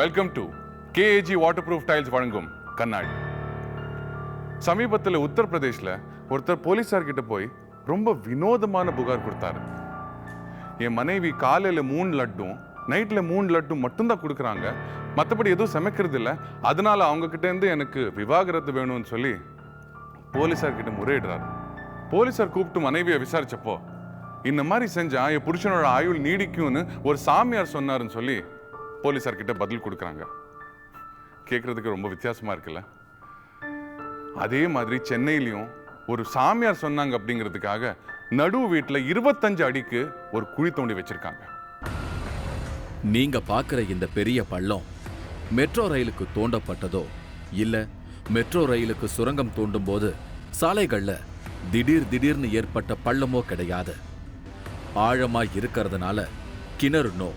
Welcome to KAG water proof tiles வழங்கும் கண்ணாடி. சமீபத்தில் உத்தரப்பிரதேஷ்ல ஒருத்தர் போலீஸார்கிட்ட போய் ரொம்ப வினோதமான புகார் கொடுத்தாரு. என் மனைவி காலையில் மூணு லட்டும் நைட்டில் மூணு லட்டும் மட்டும்தான் கொடுக்குறாங்க. மற்றபடி எதுவும் சமைக்கிறது இல்லை. அதனால் அவங்கக்கிட்டேருந்து எனக்கு விவாகரத்து வேணும்னு சொல்லி போலீஸார்கிட்ட முறையிடுறாரு. போலீஸார் கூப்பிட்டு மனைவியை விசாரித்தப்போ இந்த மாதிரி செஞ்சால் என் புருஷனோட ஆயுள் நீடிக்கும்னு ஒரு சாமியார் சொன்னார்னு சொல்லி போலீஸார் கிட்ட பதில் கொடுக்குறாங்க. கேட்குறதுக்கு ரொம்ப வித்தியாசமாக இருக்குல்ல? அதே மாதிரி சென்னையிலையும் ஒரு சாமியார் சொன்னாங்க அப்படிங்கிறதுக்காக நடு வீட்டில் இருபத்தஞ்சு அடிக்கு ஒரு குழி தோண்டி வச்சிருக்காங்க. நீங்க பார்க்குற இந்த பெரிய பள்ளம் மெட்ரோ ரயிலுக்கு தோண்டப்பட்டதோ இல்லை மெட்ரோ ரயிலுக்கு சுரங்கம் தோண்டும் போது சாலைகளில் திடீர் திடீர்னு ஏற்பட்ட பள்ளமோ கிடையாது. ஆழமா இருக்கிறதுனால கிணறுனோ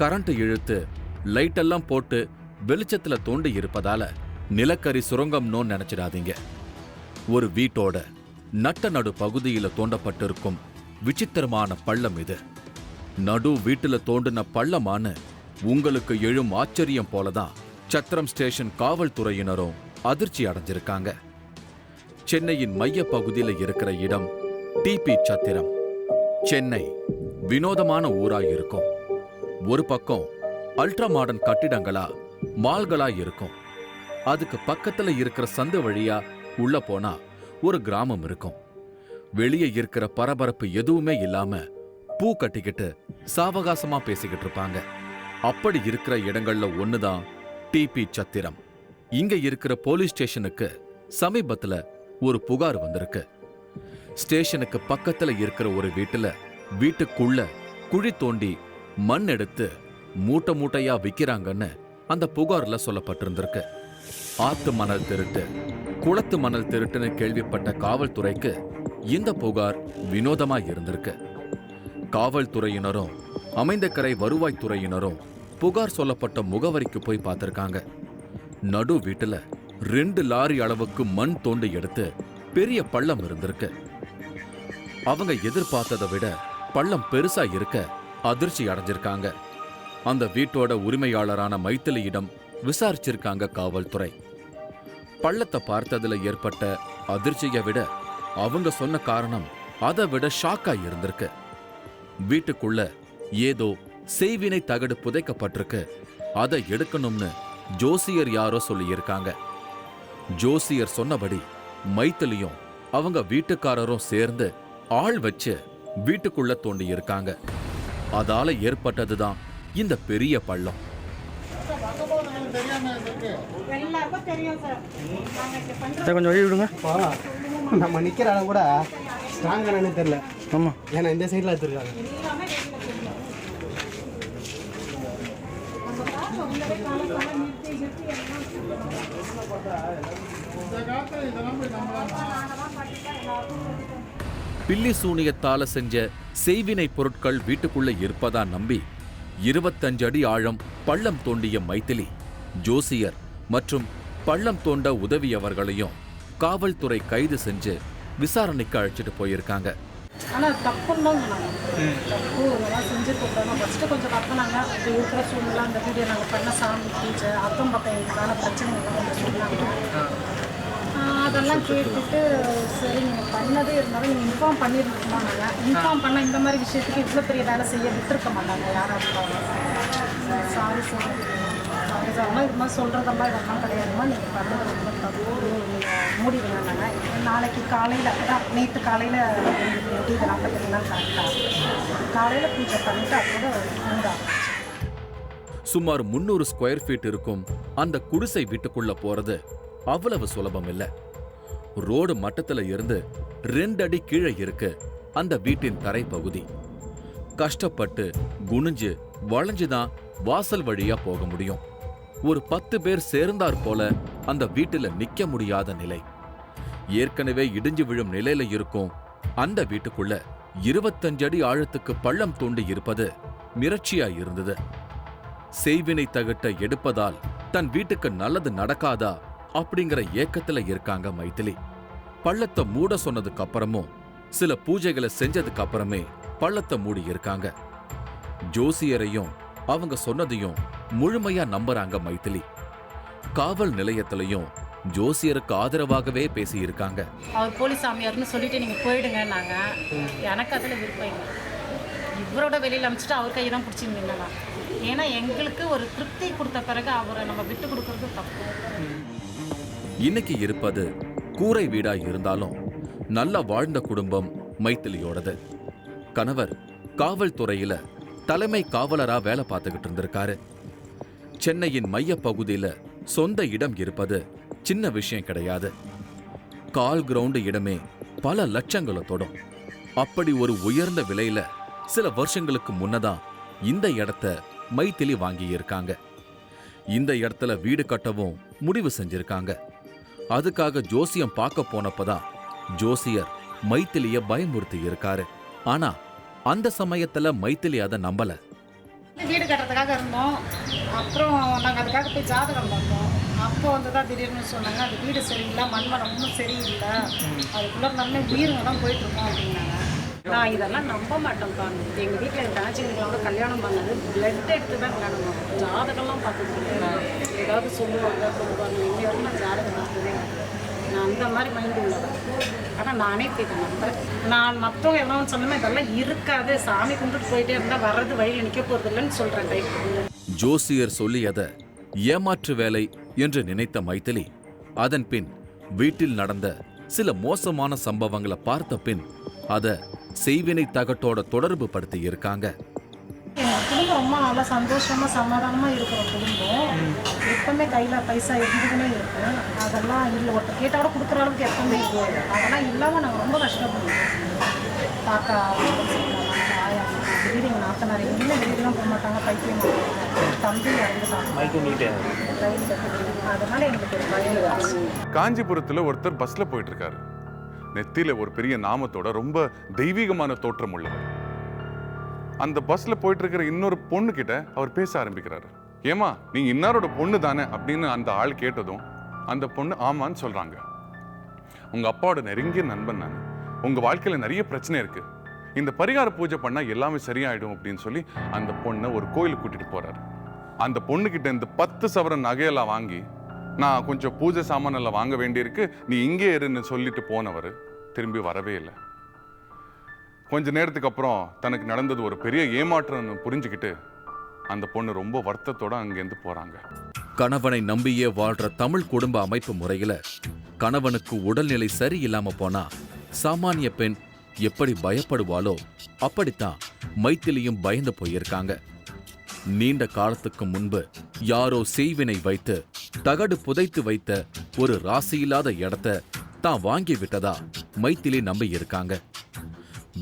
கரண்ட் இழுத்து லைட்டெல்லாம் போட்டு வெளிச்சத்துல தோண்டி இருப்பதால நிலக்கரி சுரங்கம்னோன்னு நினைச்சிடாதீங்க. ஒரு வீட்டோட நட்ட நடு பகுதியில தோண்டப்பட்டிருக்கும் விசித்திரமான பள்ளம் இது. நடு வீட்டுல தோண்டின பள்ளமான உங்களுக்கு எழும் ஆச்சரியம் போலதான் சத்திரம் ஸ்டேஷன் காவல்துறையினரும் அதிர்ச்சி அடைஞ்சிருக்காங்க. சென்னையின் மைய பகுதியில் இருக்கிற இடம் டிபி சத்திரம். சென்னை வினோதமான ஊரா இருக்கும். ஒரு பக்கம் அல்ட்ரா மாடர்ன் கட்டிடங்களா மால்களா இருக்கும். அதுக்கு பக்கத்துல இருக்கிற சந்து வழியா உள்ள போனா ஒரு கிராமம் இருக்கும். வெளியே இருக்கிற பரபரப்பு எதுவுமே இல்லாம பூ கட்டிக்கிட்டு சாவகாசமா பேசிக்கிட்டு இருப்பாங்க. அப்படி இருக்கிற இடங்கள்ல ஒண்ணுதான் டிபி சத்திரம். இங்க இருக்கிற போலீஸ் ஸ்டேஷனுக்கு சமீபத்துல ஒரு புகார் வந்திருக்கு. ஸ்டேஷனுக்கு பக்கத்துல இருக்கிற ஒரு வீட்டுல வீட்டுக்குள்ள குழி தோண்டி மண் எடுத்து மூட்டை மூட்டையா விக்கிறாங்கன்னு அந்த புகார்ல சொல்லப்பட்டிருந்திருக்கு. ஆத்து மணல் திருட்டு குளத்து மணல் திருட்டுன்னு கேள்விப்பட்ட காவல்துறைக்கு இந்த புகார் வினோதமா இருந்திருக்கு. காவல்துறையினரும் அமைந்தக்கரை வருவாய்த்துறையினரும் புகார் சொல்லப்பட்ட முகவரிக்கு போய் பார்த்திருக்காங்க. நடு வீட்டுல ரெண்டு லாரி அளவுக்கு மண் தோண்டி எடுத்து பெரிய பள்ளம் இருந்திருக்கு. அவங்க எதிர்பார்த்ததை விட பள்ளம் பெருசா இருக்க அதிர்ச்சி அடைஞ்சிருக்காங்க. அந்த வீட்டோட உரிமையாளரான மைத்திலியிடம் விசாரிச்சிருக்காங்க காவல்துறை. பள்ளத்தை பார்த்ததுல ஏற்பட்ட அதிர்ச்சியை விட அவங்க சொன்ன காரணம் அதை விட ஷாக்கா இருந்திருக்கு. வீட்டுக்குள்ள ஏதோ செய்வினை தகடு புதைக்கப்பட்டிருக்கு. அதை எடுக்கணும்னு ஜோசியர் யாரோ சொல்லியிருக்காங்க. ஜோசியர் சொன்னபடி மைத்திலியும் அவங்க வீட்டுக்காரரும் சேர்ந்து ஆள் வச்சு வீட்டுக்குள்ள தோண்டி இருக்காங்க அதால ஏற்பட்டதுதான் இந்த பெரிய பள்ளம். கொஞ்சம் வழி விடுங்க. நம்ம நிற்கிற இடம் கூட ஸ்ட்ராங்கானு தெரில ஆமாம் ஏன்னா இந்த சைடில் எடுத்துருக்காங்க பில்லி சூனியத்தால செஞ்ச செய்வினை பொருட்கள் வீட்டுக்குள்ள இருப்பதா நம்பி இருபத்தஞ்சு அடி ஆழம் பள்ளம் தோண்டிய மைத்திலி ஜோசியர் மற்றும் பள்ளம் தோண்ட உதவியவர்களையும் காவல்துறை கைது செஞ்சு விசாரணைக்கு அழைச்சிட்டு போயிருக்காங்க. ஆனால் தப்புன்னு தான் சொன்னாங்க தப்பு இதெல்லாம் செஞ்சுருக்கோம் ஃபஸ்ட்டு கொஞ்சம் கத்துனாங்க இப்போ இருக்கிற சூழ்நிலை அந்த வீடியோ நாங்கள் பண்ண சாமி அக்கம் பக்கம் கொஞ்சம் சொன்னாங்க. அதெல்லாம் கேட்டுட்டு சரி நீங்கள் பண்ணதே இருந்தாலும் நீங்கள் இன்ஃபார்ம் பண்ணியிருக்கோமா நாங்கள் இன்ஃபார்ம் பண்ணால் இந்த மாதிரி விஷயத்துக்கு இவ்வளோ பெரிய வேலை செய்ய விட்டுருக்க மாட்டாங்க யாராக இருந்தாலும். சாரி சார் இதெல்லாம் இது மாதிரி சொல்கிறதெல்லாம் இதெல்லாம் கிடையாதுமா நீங்கள் பண்ணது ரொம்ப தப்பு. மூடி மூடிடுங்க நாளைக்கு காலையில் அதான் நேற்று காலையில் எப்படி இதெல்லாம் பார்த்தீங்கன்னா கரெக்டாக காலையில் பூஜை பண்ணிவிட்டு அதோட மூடாங்க சுமார் முன்னூறு ஸ்கொயர் ஃபீட் இருக்கும். அந்த குடிசை வீட்டுக்குள்ள போறது அவ்வளவு சுலபம் இல்லை. ரோடு மட்டத்துல இருந்து ரெண்டு அடி கீழே இருக்கு அந்த வீட்டின் தரை பகுதி கஷ்டப்பட்டு குனிஞ்சு வளைஞ்சுதான் வாசல் வழியா போக முடியும். ஒரு பத்து பேர் சேர்ந்தாற் போல அந்த வீட்டுல நிக்க முடியாத நிலை. ஏற்கனவே இடிஞ்சு விழும் நிலையில இருக்கும் அந்த வீட்டுக்குள்ள இருபத்தஞ்சு அடி ஆழத்துக்கு பள்ளம் தோண்டி இருப்பது மிரட்சியா இருந்தது. செய்வினை தகட்ட எடுப்பதால் தன் வீட்டுக்கு நல்லது நடக்காதா அப்படிங்கிற ஏக்கத்துல இருக்காங்க மைதிலி. பள்ளத்தை மூட சொன்னதுக்கு அப்புறமும் சில பூஜைகளை செஞ்சதுக்கு அப்புறமே பள்ளத்தை மூடி இருக்காங்க. ஜோசியரையும் அவங்க சொன்னதையும் முழுமையா நம்புறாங்க மைதிலி. காவல் நிலையத்திலையும் ஜோசியருக்கு ஆதரவாகவே பேசியிருக்காங்க. அவர் போலீஸ் சாமியார்னு சொல்லிட்டு நீங்கள் நாங்க எனக்கு அதில் விருப்பம் இல்லை. இவரோட வெளியில் அமைச்சிட்டு அவர் கையை தான் பிடிச்சி ஏன்னா எங்களுக்கு ஒரு திருப்தி கொடுத்த பிறகு அவரை நம்ம விட்டு கொடுக்கறது தப்பு. இன்னைக்கு இருப்பது கூரை வீடா இருந்தாலும் நல்லா வாழ்ந்த குடும்பம் மைத்திலியோடது. கணவர் காவல்துறையில தலைமை காவலரா வேலை பார்த்துக்கிட்டு இருந்திருக்காரு. சென்னையின் மைய பகுதியில சொந்த இடம் இருப்பது சின்ன விஷயம் கிடையாது. கால் கிரவுண்டு இடமே பல லட்சங்களை தொடும். அப்படி ஒரு உயர்ந்த விலையில சில வருஷங்களுக்கு முன்னதான் இந்த இடத்த மைத்திலி வாங்கியிருக்காங்க. இந்த இடத்துல வீடு கட்டவும் முடிவு செஞ்சிருக்காங்க. அதுக்காக ஜோசியம் பார்க்க போனப்பதான் ஜோசியர் மைத்திலிய பயமுறுத்தி இருக்காரு ஆனா அந்த சமயத்துல மைத்திலி அதை நம்பல. வீடு கட்டுறதுக்காக இருந்தோம். அப்புறம் நாங்கள் அதுக்காக போய் ஜாதகம் பார்த்தோம். அப்போ வந்து தான் திடீர்னு சொன்னாங்க அது வீடு சரியில்லை மண்வளம் ஒன்றும் சரியில்லை. அதுக்குள்ளே நல்ல உயிருங்க தான் போயிட்டுருக்கோம் அப்படின்னாங்க. நான் இதெல்லாம் நம்ப மாட்டேன்ப்பா எங்கள் வீட்டில் எங்கள் தனச்சிங்களோட கல்யாணம் பண்ணது பிளட் எடுத்து தான் கல்யாணம் பண்ணுவோம் ஜாதகம்லாம் பார்த்துட்டு ஏதாவது சொல்லுவாங்க சொல்லுவாங்க. இன்னி வரைக்கும் நான் ஜாதகம் பார்த்ததே நான் அந்த மாதிரி மைண்டு உள்ளவன் ஆனால் நானே போய் நம்புறேன். நான் மற்றவங்க எல்லாம் சொன்னமே இதெல்லாம் இருக்காது. சாமி கும்பிட்டு போயிட்டே இருந்தால் வர்றது வழியில் நிற்க போகிறது இல்லைன்னு சொல்கிறேன் டைப் ஜோசியர் சொல்லியதை ஏமாற்று வேலை என்று நினைத்த மைத்திலி அதன் பின் வீட்டில் நடந்த சில மோசமான சம்பவங்களை பார்த்த பின் அதை செய்வினை தகட்டோட தொடர்பு படுத்தி இருக்காங்க ரொம்ப நல்லா சந்தோஷமாக சமாதானமாக இருக்கிற குடும்பம். எப்பவுமே கையில் பைசா இருந்துக்கினே இருக்கு அதெல்லாம் இல்லை. ஒருத்தர் கேட்டால் கூட கொடுக்குற அளவுக்கு எப்பவுமே இல்லை. அதெல்லாம் இல்லாமல் நாங்கள் ரொம்ப கஷ்டப்படுவோம். தாத்தா திடீர் எங்கள் நாத்தனார் எங்கேயுமே வெளியிலாம் போக மாட்டாங்க. பைத்தியம் தம்பி அதனால எங்களுக்கு. காஞ்சிபுரத்துல ஒருத்தர் பஸ்ல போயிட்டு இருக்காரு. நெத்தியில ஒரு பெரிய நாமத்தோட ரொம்ப தெய்வீகமான தோற்றம் உள்ளவர். அந்த பஸ்ல போயிட்டு இருக்கிற இன்னொரு பொண்ணு கிட்ட அவர் பேச ஆரம்பிக்கிறாரு. ஏமா நீங்க இன்னாரோட பொண்ணு தானே அப்படின்னு அந்த ஆள் கேட்டதும் அந்த பொண்ணு ஆமான்னு சொல்றாங்க. உங்க அப்பாவோட நெருங்கிய நண்பன் நான். உங்க வாழ்க்கையில நிறைய பிரச்சனை இருக்கு. இந்த பரிகார பூஜை பண்ணா எல்லாமே சரியாயிடும் அப்படின்னு சொல்லி அந்த பொண்ணை ஒரு கோயிலுக்கு கூட்டிட்டு போறாரு. அந்த பொண்ணுகிட்ட இந்த பத்து சவரன் நகையெல்லாம் வாங்கி நான் கொஞ்சம் பூஜை சாமானெல்லாம் வாங்க வேண்டியிருக்கு. நீ இங்கே இருன்னு சொல்லிட்டு போனவர் திரும்பி வரவே இல்லை. கொஞ்ச நேரத்துக்கு அப்புறம் தனக்கு நடந்தது ஒரு பெரிய ஏமாற்றம்னு புரிஞ்சுக்கிட்டு அந்த பொண்ணு ரொம்ப வருத்தத்தோட அங்கேருந்து போறாங்க. கணவனை நம்பியே வாழ்ற தமிழ் குடும்ப அமைப்பு முறையில கணவனுக்கு உடல்நிலை சரியில்லாம போனா சாமானிய பெண் எப்படி பயப்படுவாளோ அப்படித்தான் மைத்திலியும் பயந்து போயிருக்காங்க. நீண்ட காலத்துக்கு முன்பு யாரோ செய்வினை வைத்து தகடு புதைத்து வைத்த ஒரு ராசியில்லாத இடத்த தான் வாங்கி விட்டதா மைத்திலி நம்பி இருக்காங்க.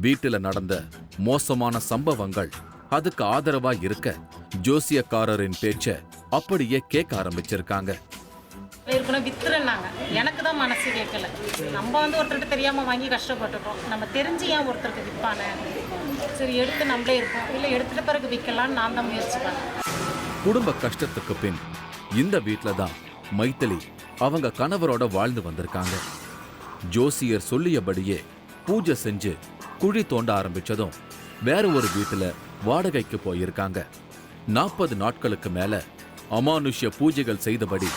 வீட்டுல நடந்த மோசமான சம்பவங்கள் அதுக்கு ஆதரவா இருக்க ஜோசியக்காரரின் பேச்ச அப்படியே கேட்க ஆரம்பிச்சிருக்காங்க. இருக்கணும் வித்துறனாங்க எனக்கு தான் மனசு கேட்கல. நம்ம வந்து ஒருத்தர்கிட்ட தெரியாமல் வாங்கி கஷ்டப்பட்டுட்டோம். நம்ம தெரிஞ்சு ஏன் ஒருத்தருக்கு விற்பானே சரி எடுத்து நம்மளே இருப்போம். இல்லை எடுத்துட்ட பிறகு விற்கலான்னு நான் தான் முயற்சி பண்ணேன். குடும்ப கஷ்டத்துக்கு பின் இந்த வீட்டில தான் மைத்திலி அவங்க கணவரோட வாழ்ந்து வந்திருக்காங்க. ஜோசியர் சொல்லியபடியே பூஜை செஞ்சு குழி தோண்ட ஆரம்பிச்சதும் வேற ஒரு வீட்டுல வாடகைக்கு போயிருக்காங்க. நாற்பது நாட்களுக்கு மேல அமானுஷ்ய பூஜைகள் செய்தபடி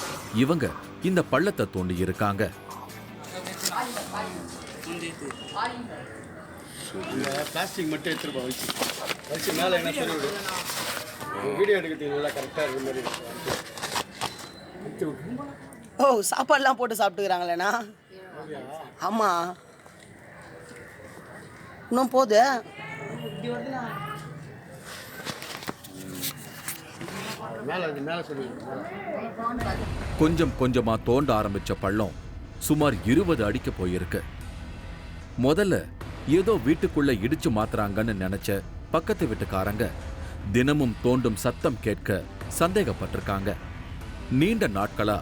இவங்க இந்த பள்ளத்தை தோண்டி இருக்காங்க. பிளாஸ்டிக் மட்டும் எடுத்துருப்போம் வச்சு. வச்சு மேலே என்ன வீடியோ எடுக்கிறதுக்கு நல்லா கரெக்டாக இருக்கிற மாதிரி ஓ சாப்பாடுலாம் போட்டு சாப்பிட்டுக்கிறாங்களேண்ணா? ஆமாம் இன்னும் போகுது? மேலே கொஞ்சம் கொஞ்சமா தோண்ட ஆரம்பிச்ச பள்ளம் சுமார் இருபது அடிக்க போயிருக்கு. முதல்ல ஏதோ வீட்டுக்குள்ள இடிச்சு மாத்துறாங்கன்னு நினைச்ச பக்கத்து வீட்டுக்காரங்க தினமும் தோண்டும் சத்தம் கேட்க சந்தேகப்பட்டிருக்காங்க. நீண்ட நாட்களா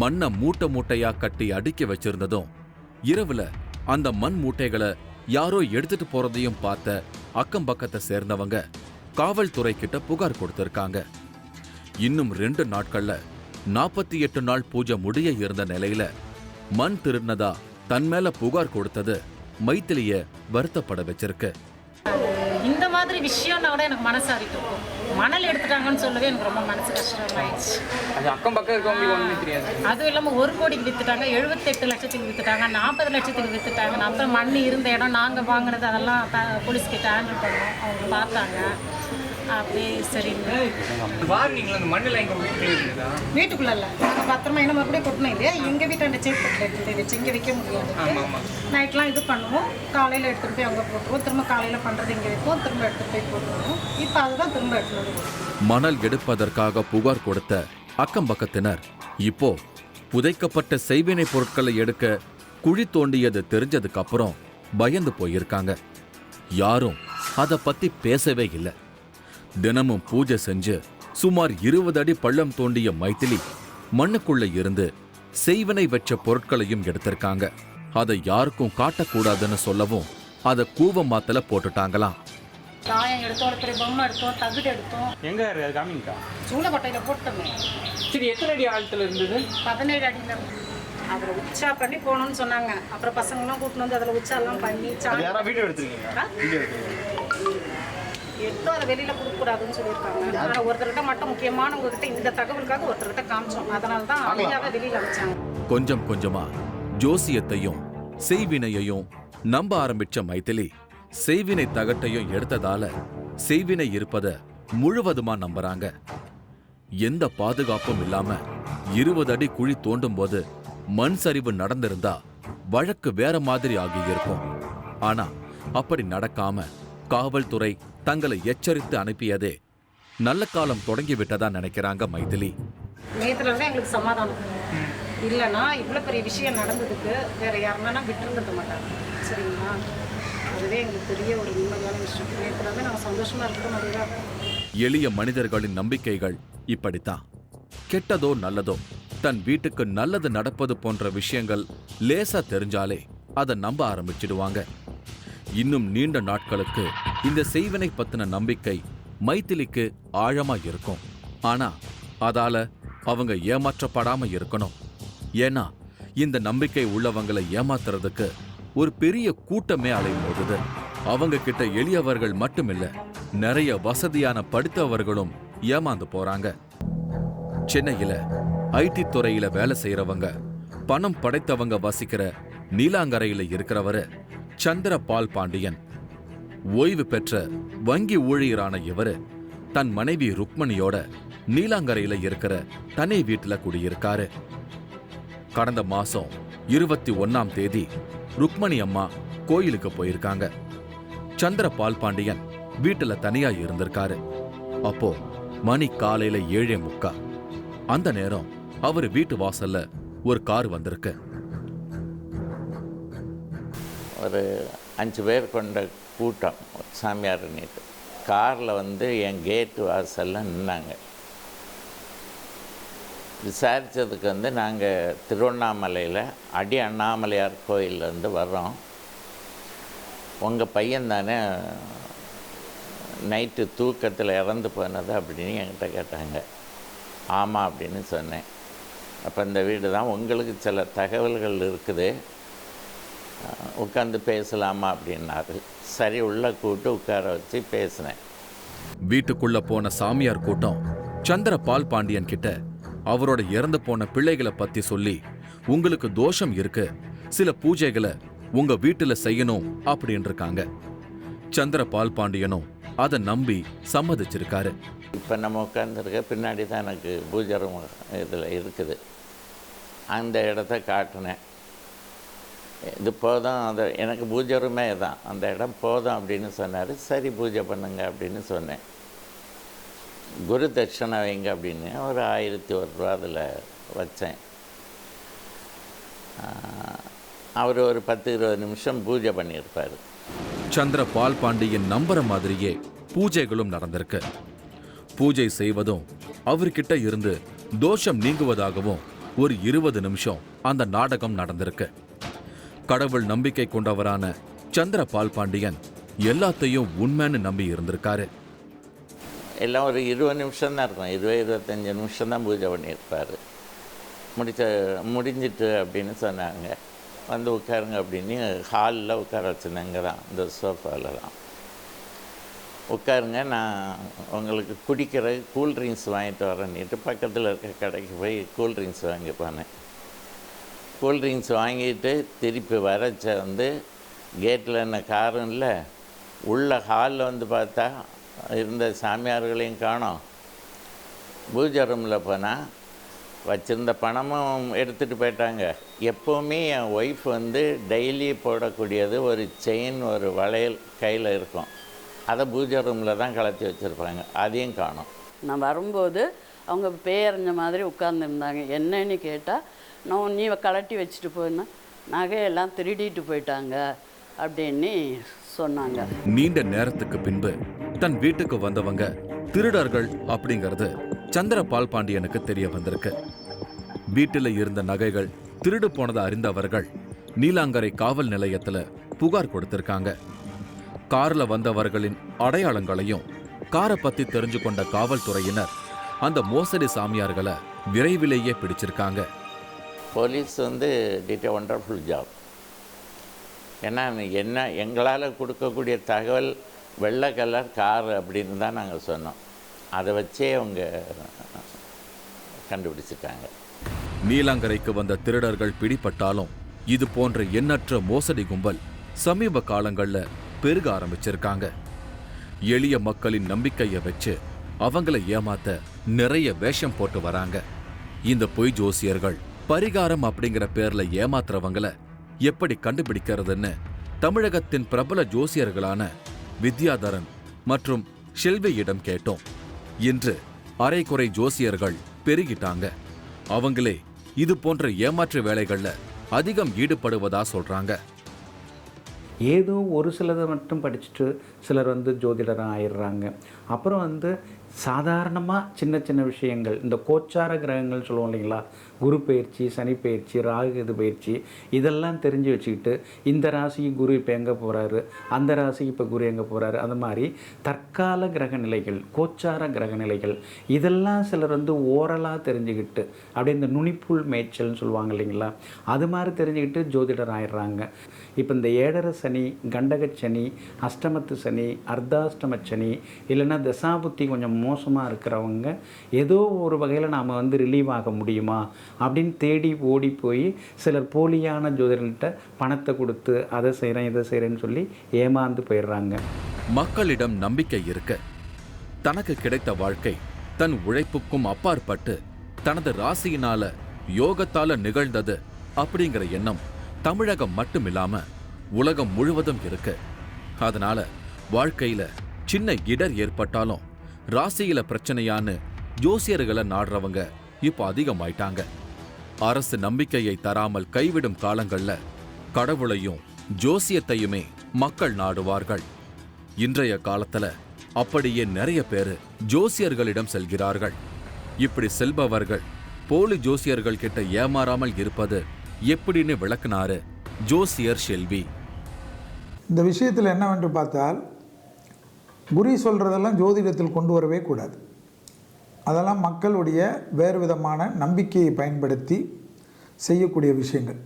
மண்ணை மூட்டை மூட்டையா கட்டி அடுக்கி வச்சிருந்ததும் இரவுல அந்த மண் மூட்டைகளை யாரோ எடுத்துட்டு போறதையும் பார்த்த அக்கம் பக்கத்தை சேர்ந்தவங்க காவல்துறை கிட்ட புகார் கொடுத்திருக்காங்க. இன்னும் ரெண்டு நாட்கள்ல நாற்பத்தி எட்டு நாள் பூஜை முடிய இருந்த நிலையில மண் திருடினதா தன் மேல புகார் கொடுத்தது மைத்திலிய வருத்தப்பட வச்சிருக்கு. இந்த மாதிரி விஷயம்னா கூட எனக்கு மனசாரிட்டு இருக்கும். மணல் எடுத்துட்டாங்கன்னு சொல்லவே எனக்கு ரொம்ப மனசு கஷ்டமாயிடுச்சு. அது அக்கம் பக்கம் இருக்கவங்களுக்கு ஒன்றுமே தெரியாது. அதுவும் இல்லாமல் ஒரு கோடிக்கு வித்துட்டாங்க எழுபத்தெட்டு லட்சத்துக்கு வித்துட்டாங்க நாற்பது லட்சத்துக்கு வித்துட்டாங்க. அப்புறம் மண் இருந்த இடம் நாங்கள் வாங்கினது அதெல்லாம் த போலீஸ் கிட்ட ஹேண்டில் பண்ணோம். அவங்க பார்த்தாங்க. அப்படியே சரிங்க வார்னிங்ல அந்த மண்ணில் எங்கள் வீட்டுக்குள்ளே இருந்ததா? வீட்டுக்குள்ள இல்லை நாங்கள் பத்திரமா என்ன மறுபடியும் கொட்டினோம் இல்லையா? எங்கள் வீட்டாண்ட செக் போட்டு வச்சு இங்கே வைக்க முடியாது. நைட்லாம் இது பண்ணுவோம். காலையில் எடுத்துகிட்டு போய் அங்கே போட்டுருவோம். திரும்ப காலையில் பண்ணுறது இங்கே வைப்போம். திரும்ப எடுத்துகிட்டு போய் போட்டுருவோம். இப்போ அதுதான் திரும்ப எடுத்துகிட்டு மணல் எடுப்பதற்காக புகார் கொடுத்த அக்கம் பக்கத்தினர் இப்போ புதைக்கப்பட்ட செய்வினை பொருட்களை எடுக்க குழி தோண்டியது தெரிஞ்சதுக்கு அப்புறம் பயந்து போயிருக்காங்க. யாரும் அத பத்தி பேசவே இல்லை. தினமும் பூஜை செஞ்சு சுமார் இருபது அடி பள்ளம் தோண்டிய மைத்திலி மண்ணுக்குள்ள இருந்து செய்வினை வச்ச பொருட்களையும் எடுத்திருக்காங்க. அதை யாருக்கும் காட்டக்கூடாதுன்னு சொல்லவும் அதை கூவ மாத்தல போட்டுட்டாங்களாம். தாயம் எடுத்தோம் ஒரு பெரிய பொம்மை எடுத்தோம் தகுடு எடுத்தோம். எங்கே அது காமிங்கக்கா சூளக்கொட்டையில் போட்டோமே. சரி எத்தனை அடி ஆழத்தில் இருந்தது? பதினேழு அடியில். அதில் உச்சா பண்ணி போகணும்னு சொன்னாங்க. அப்புறம் பசங்களாம் கூட்டின்னு வந்து அதில் உச்சாலாம் பண்ணி சாமி யாராவது வீடியோ எடுத்துருக்கீங்களா வீடியோ எடுத்துருக்கீங்க. எடுத்தோம் அதை வெளியில் கொடுக்கக்கூடாதுன்னு சொல்லியிருக்காங்க. ஆனால் ஒருத்தர்கிட்ட மட்டும் முக்கியமான உங்ககிட்ட இந்த தகவலுக்காக ஒருத்தர்கிட்ட காமிச்சோம். அதனால தான் அமைதியாகவே வெளியில் அமைச்சாங்க. கொஞ்சம் கொஞ்சமா ஜோசியத்தையும் செய்வினையையும் நம்ப ஆரம்பிச்ச மைதிலி செய்வினை தகட்டையும் எடுத்ததால செய்வினை இருப்பத முழுவதுமா நம்புறாங்க. எந்த பாதுகாப்பும் இல்லாம இருபது அடி குழி தோண்டும் போது மண் சரிவு நடந்திருந்தா வழக்கு வேற மாதிரி ஆகியிருக்கும். ஆனா அப்படி நடக்காம காவல்துறை தங்களை எச்சரித்து அனுப்பியதே. நல்ல காலம் தொடங்கி விட்டதா நினைக்கிறாங்க மைதிலி. நேத்துல தான் எங்களுக்கு சமாதானம். இல்லைன்னா இவ்வளோ பெரிய விஷயம் நடந்ததுக்கு வேற யாருன்னா விட்டுருந்துட மாட்டாங்க. சரிங்களா? அதுவே எங்களுக்கு பெரிய ஒரு நிம்மதியான விஷயம். நேத்துல நாங்கள் சந்தோஷமா இருக்கிற மாதிரி. எளிய மனிதர்களின் நம்பிக்கைகள் இப்படித்தான். கெட்டதோ நல்லதோ தன் வீட்டுக்கு நல்லது நடப்பது போன்ற விஷயங்கள் லேசா தெரிஞ்சாலே அதை நம்ப ஆரம்பிச்சிடுவாங்க. இன்னும் நீண்ட நாட்களுக்கு இந்த செய்வினை பத்தின நம்பிக்கை மைத்திலிக்கு ஆழமா இருக்கும் ஆனா அதால அவங்க ஏமாற்றப்படாம இருக்கணும். ஏன்னா இந்த நம்பிக்கை உள்ளவங்களை ஏமாத்துறதுக்கு ஒரு பெரிய கூட்டமே அலைமோதுது. அவங்க கிட்ட எளியவர்கள் மட்டுமில்ல நிறைய வசதியான படித்தவர்களும் ஏமாந்து போறாங்க. சென்னையில ஐடி துறையில வேலை செய்யறவங்க பணம் படைத்தவங்க வசிக்கிற நீலாங்கரையில இருக்கிறவரு சந்திர பால் பாண்டியன். ஓய்வு பெற்ற வங்கி ஊழியரான இவரு தன் மனைவி ருக்மணியோட நீலாங்கரையில இருக்கிற தனி வீட்டுல குடியிருக்காரு. கடந்த மாசம் இருபத்தி ஒன்னாம் தேதி ருக்மணி அம்மா கோயிலுக்கு போயிருக்காங்க. சந்திர பால் பாண்டியன் வீட்டுல தனியா இருந்திருக்காரு. அப்போ மணி காலையில ஏழே முக்கா. அந்த நேரம் அவர் வீட்டு வாசல்ல ஒரு கார் வந்திருக்கு. ஒரு அஞ்சு பேர் கொண்ட கூட்டம் சாமியார் நீட்டு காரில் வந்து என் கேட்டு வாசலில் நின்னாங்க. விசாரித்ததுக்கு வந்து நாங்கள் திருவண்ணாமலையில் அடி அண்ணாமலையார் கோயிலேருந்து வர்றோம். உங்கள் பையன் தானே நைட்டு தூக்கத்தில் இறந்து போனது அப்படின்னு என்கிட்ட கேட்டாங்க. ஆமாம் அப்படின்னு சொன்னேன். அப்போ இந்த வீடு தான். உங்களுக்கு சில தகவல்கள் இருக்குது. உட்காந்து பேசலாமா அப்படின்னாரு. சரி உள்ள கூட்டு உட்கார வச்சு பேசினேன். வீட்டுக்குள்ள போன சாமியார் கூட்டம் சந்திர பால் பாண்டியன் கிட்ட அவரோட இறந்து போன பிள்ளைகளை பத்தி சொல்லி உங்களுக்கு தோஷம் இருக்கு. சில பூஜைகளை உங்க வீட்டுல செய்யணும் அப்படின்னு இருக்காங்க. சந்திர பால் பாண்டியனும் அதை நம்பி சம்மதிச்சிருக்காரு. இப்போ நம்ம உட்காந்துருக்க பின்னாடி தான் எனக்கு பூஜை ரூம் இதில் இருக்குது. அந்த இடத்த காட்டினேன். இது போதும் அந்த எனக்கு பூஜை ரூமே தான் அந்த இடம் போதும் அப்படின்னு சொன்னார். சரி பூஜை பண்ணுங்க அப்படின்னு சொன்னேன். குரு தட்சணை வைங்க அப்படின்னு ஒரு ஆயிரத்தி ஒரு ரூபா அதில் வச்சேன். அவர் ஒரு பத்து இருபது நிமிஷம் பூஜை பண்ணியிருப்பார். சந்திர பால் பாண்டியன் நம்புற மாதிரியே பூஜைகளும் நடந்திருக்கு. பூஜை செய்வதும் அவர்கிட்ட இருந்து தோஷம் நீங்குவதாகவும் ஒரு இருபது நிமிஷம் அந்த நாடகம் நடந்திருக்கு. கடவுள் நம்பிக்கை கொண்டவரான சந்திர பால் பாண்டியன் எல்லாத்தையும் உண்மைன்னு நம்பி இருந்திருக்காரு. எல்லாம் ஒரு இருபது நிமிஷம் தான் இருக்கும். இருபது இருபத்தஞ்சி நிமிஷம் தான் பூஜை பண்ணியிருப்பார். முடிச்ச முடிஞ்சிட்டு அப்படின்னு சொன்னாங்க. வந்து உட்காருங்க அப்படின்னு ஹாலில் உட்கார வச்சுருந்தாங்க தான் இந்த சோஃபாவில் தான். உட்காருங்க நான் உங்களுக்கு குடிக்கிற கூல்ட்ரிங்க்ஸ் வாங்கிட்டு வரேன்னுட்டு பக்கத்தில் இருக்க கடைக்கு போய் கூல் ட்ரிங்க்ஸ் வாங்கி போனேன் கூல் ட்ரிங்க்ஸ் வாங்கிட்டு திருப்பி வரச்ச வந்து கேட்டில் என்ன காரும் இல்லை. உள்ள ஹாலில் வந்து பார்த்தா இருந்த சாமியார்களையும் காணோம். பூஜை ரூமில் போனால் வச்சுருந்த பணமும் எடுத்துகிட்டு போயிட்டாங்க. எப்போவுமே என் ஒய்ஃப் வந்து டெய்லி போடக்கூடியது ஒரு செயின் ஒரு வளையல் கையில் இருக்கும். அதை பூஜை ரூமில் தான் கலத்தி வச்சுருப்பாங்க. அதையும் காணும். நான் வரும்போது அவங்க பேரஞ்ச மாதிரி உட்கார்ந்துருந்தாங்க என்னன்னு கேட்டால் நான் நீ கலட்டி வச்சுட்டு போயிருந்தேன். நகையெல்லாம் திருடிட்டு போயிட்டாங்க அப்படின்னு சொன்னாங்க. நீண்ட நேரத்துக்கு பின்பு தன் வீட்டுக்கு வந்தவங்க திருடர்கள் அப்படிங்கிறது சந்திரபால் பாண்டியனுக்கு தெரிய வந்திருக்கு. வீட்டில் இருந்த நகைகள் திருடு போனதை அறிந்தவர்கள் நீலாங்கரை காவல் நிலையத்தில் புகார் கொடுத்திருக்காங்க. காரில் வந்தவர்களின் அடையாளங்களையும் காரை பற்றி தெரிஞ்சு கொண்ட காவல்துறையினர் அந்த மோசடி சாமியார்களை விரைவிலேயே பிடிச்சிருக்காங்க. போலீஸ் வந்து டிட் a ஒண்டர்ஃபுல் ஜாப் ஏன்னா என்ன எங்களால் கொடுக்கக்கூடிய தகவல் வெள்ளை கலர் கார் அப்படின்னு தான் நாங்கள் சொன்னோம். அதை வச்சே அவங்க கண்டுபிடிச்சிட்டாங்க. நீலாங்கரைக்கு வந்த திருடர்கள் பிடிபட்டாலும் இது போன்ற எண்ணற்ற மோசடி கும்பல் சமீப காலங்களில் பெருக ஆரம்பிச்சிருக்காங்க. எளிய மக்களின் நம்பிக்கையை வச்சு அவங்கள ஏமாத்த நிறைய வேஷம் போட்டு வராங்க. இந்த பொய் ஜோசியர்கள் பரிகாரம் அப்படிங்கிற பேர்ல ஏமாத்துறவங்கள எப்படி கண்டுபிடிக்கிறதுன்னு தமிழகத்தின் பிரபல ஜோசியர்களான வித்யாதரன் மற்றும் ஷெல்வியிடம் கேட்டோம். இன்று அரைக்குறை ஜோசியர்கள் பெருகிட்டாங்க. அவங்களே இது போன்ற ஏமாற்று வேலைகள்ல அதிகம் ஈடுபடுவதா சொல்றாங்க. ஏதோ ஒரு சிலதை மட்டும் படிச்சுட்டு சிலர் வந்து ஜோதிடராக ஆயிடுறாங்க. அப்புறம் வந்து சாதாரணமாக சின்ன சின்ன விஷயங்கள் இந்த கோச்சார கிரகங்கள் சொல்லுவோம் இல்லைங்களா? குரு பயிற்சி சனி பயிற்சி ராகு இது பயிற்சி இதெல்லாம் தெரிஞ்சு வச்சுக்கிட்டு இந்த ராசிக்கு குரு இப்போ எங்கே போகிறாரு அந்த ராசிக்கு இப்போ குரு எங்கே போகிறாரு அந்த மாதிரி தற்கால கிரக நிலைகள் கோச்சார கிரக நிலைகள் இதெல்லாம் சிலர் வந்து ஓரலாக தெரிஞ்சுக்கிட்டு அப்படியே இந்த நுனிப்புள் மேய்ச்சல்னு சொல்லுவாங்க இல்லைங்களா? அது மாதிரி தெரிஞ்சுக்கிட்டு ஜோதிடர் ஆயிடுறாங்க. இப்போ இந்த ஏழரை சனி கண்டக சனி அஷ்டமத்து சனி அர்த்தாஷ்டம சனி இல்லைன்னா தசாபுத்தி கொஞ்சம் மோசமாக இருக்கிறவங்க ஏதோ ஒரு வகையில் நாம் வந்து ரிலீவ் ஆக முடியுமா? அப்படின்னு தேடி ஓடி போய் சிலர் போலியான ஜோதிடர்கிட்ட பணத்தை கொடுத்து அதை செய்கிறேன் இதை செய்கிறேன்னு சொல்லி ஏமாந்து போயிடுறாங்க. மக்களிடம் நம்பிக்கை இருக்க தனக்கு கிடைத்த வாழ்க்கை தன் உழைப்புக்கும் அப்பாற்பட்டு தனது ராசியினால யோகத்தால நிகழ்ந்தது அப்படிங்கிற எண்ணம் தமிழகம் மட்டுமில்லாம உலகம் முழுவதும் இருக்கு. அதனால வாழ்க்கையில சின்ன இடர் ஏற்பட்டாலும் ராசியில பிரச்சனையான்னு ஜோசியர்களை நாடுறவங்க இப்ப அதிகமாயிட்டாங்க. அரசு நம்பிக்கையை தராமல் கைவிடும் காலங்கள்ல கடவுளையும் ஜோசியத்தையுமே மக்கள் நாடுவார்கள். இன்றைய காலத்துல அப்படியே நிறைய பேரு ஜோசியர்களிடம் செல்கிறார்கள். இப்படி செல்பவர்கள் போலி ஜோசியர்கள் கிட்ட ஏமாறாமல் இருப்பது எப்படின்னு விளக்குனாரு ஜோசியர் செல்வி. இந்த விஷயத்தில் என்னவென்று பார்த்தால் குறி சொல்கிறதெல்லாம் ஜோதிடத்தில் கொண்டு வரவே கூடாது. அதெல்லாம் மக்களுடைய வேறு விதமான நம்பிக்கையை பயன்படுத்தி செய்யக்கூடிய விஷயங்கள்.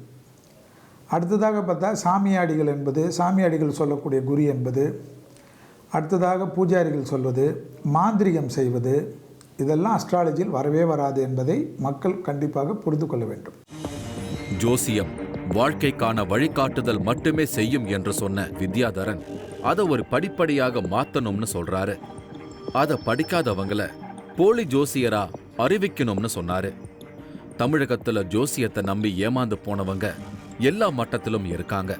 அடுத்ததாக பார்த்தா சாமியாடிகள் என்பது சாமியாடிகள் சொல்லக்கூடிய குறி என்பது அடுத்ததாக பூஜாரிகள் சொல்வது மாந்திரிகம் செய்வது இதெல்லாம் அஸ்ட்ராலஜியில் வரவே வராது என்பதை மக்கள் கண்டிப்பாக புரிந்து கொள்ள வேண்டும். ஜோசியம் வாழ்க்கைக்கான வழிகாட்டுதல் மட்டுமே செய்யும் என்று சொன்ன வித்யாதரன் அதை ஒரு படிப்படியாக மாத்தணும்னு சொல்றாரு. அதை படிக்காதவங்களை போலி ஜோசியரா அறிவிக்கணும்னு சொன்னாரு. தமிழகத்துல ஜோசியத்தை நம்பி ஏமாந்து போனவங்க எல்லா மட்டத்திலும் இருக்காங்க.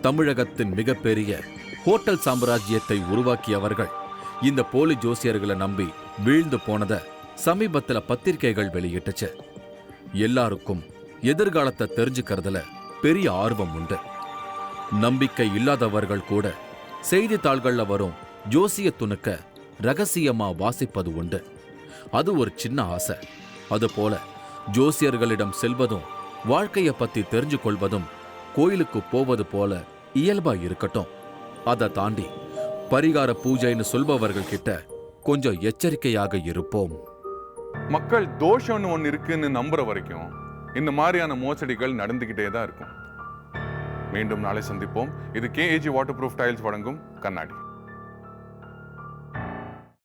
தமிழகத்தின் மிகப்பெரிய ஹோட்டல் சாம்ராஜ்யத்தை உருவாக்கியவர்கள் இந்த போலி ஜோசியர்களை நம்பி வீழ்ந்து போனத சமீபத்துல பத்திரிகைகள் வெளியிட்டுச்சு. எல்லாருக்கும் எதிர்காலத்தை தெரிஞ்சுக்கிறதுல பெரிய ஆர்வம் உண்டு. நம்பிக்கை இல்லாதவர்கள் கூட செய்தித்தாள்கள்ல வரும் ஜோசிய துணுக்க ரகசியமா வாசிப்பது உண்டு. அது ஒரு சின்ன ஆசை. அதுபோல ஜோசியர்களிடம் செல்வதும் வாழ்க்கையை பத்தி தெரிஞ்சு கொள்வதும் கோயிலுக்கு போவது போல இயல்பா இருக்கட்டும். அதை தாண்டி பரிகார பூஜைன்னு சொல்பவர்கள் கிட்ட கொஞ்சம் எச்சரிக்கையாக இருப்போம். மக்கள் தோஷம்னு ஒன்று இருக்குன்னு நம்புற வரைக்கும் இந்த மாதிரியான மோசடிகள் நடந்துகிட்டே தான் இருக்கும். மீண்டும் நாளை சந்திப்போம். இது கேஏஜி வாட்டர் ப்ரூஃப் டைல்ஸ் வழங்கும் கண்ணாடி.